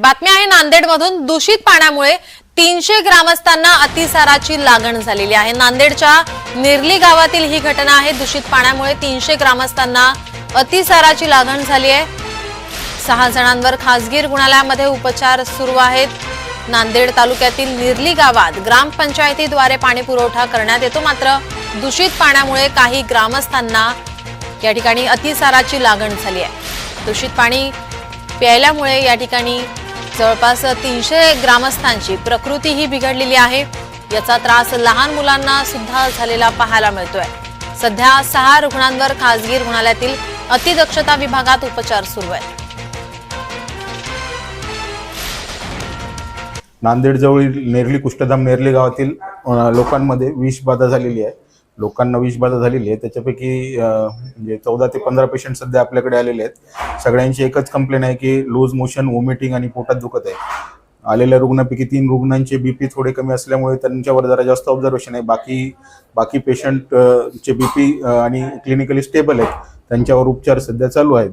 बातमी आहे नांदेडमधून दूषित पाण्यामुळे तीनशे ग्रामस्थांना अतिसाराची लागण झालेली आहे. नांदेडच्या निर्ली गावातील ही घटना आहे दूषित पाण्यामुळे तीनशे ग्रामस्थांना अतिसाराची लागण झाली आहे. सहा जणांवर खासगी रुग्णालयामध्ये उपचार सुरू आहेत. नांदेड तालुक्यातील निर्ली गावात ग्रामपंचायतीद्वारे पाणी पुरवठा करण्यात येतो. मात्र दूषित पाण्यामुळे काही ग्रामस्थांना या ठिकाणी अतिसाराची लागण झाली आहे. दूषित पाणी प्यायल्यामुळे या ठिकाणी जवळपास तीनशे ग्रामस्थांची प्रकृती ही बिघडलेली आहे. याचा त्रास लहान मुलांना सुद्धा झालेला पाहायला मिळतोय. सध्या सहा रुग्णांवर खासगी रुग्णालयातील अतिदक्षता विभागात उपचार सुरू आहेत. नांदेडजवळील नेरली कुष्ठधाम नेरली गावातील लोकांमध्ये विषबाधा झालेली आहे. लोकांना विषबाधा झालेली आहे. त्याच्यापैकी म्हणजे चौदा ते पंधरा पेशंट सध्या आपल्याकडे आलेले आहेत. सगळ्यांची एकच कंप्लेन आहे की लूज मोशन वॉमिटिंग आणि पोटात दुखत आहे. आलेल्या रुग्णांपैकी तीन रुग्णांचे बीपी थोडे कमी असल्यामुळे त्यांच्यावर जरा जास्त ऑब्झर्वेशन आहे. बाकी बाकी पेशंटचे बीपी आणि क्लिनिकली स्टेबल आहेत. त्यांच्यावर उपचार सध्या चालू आहेत.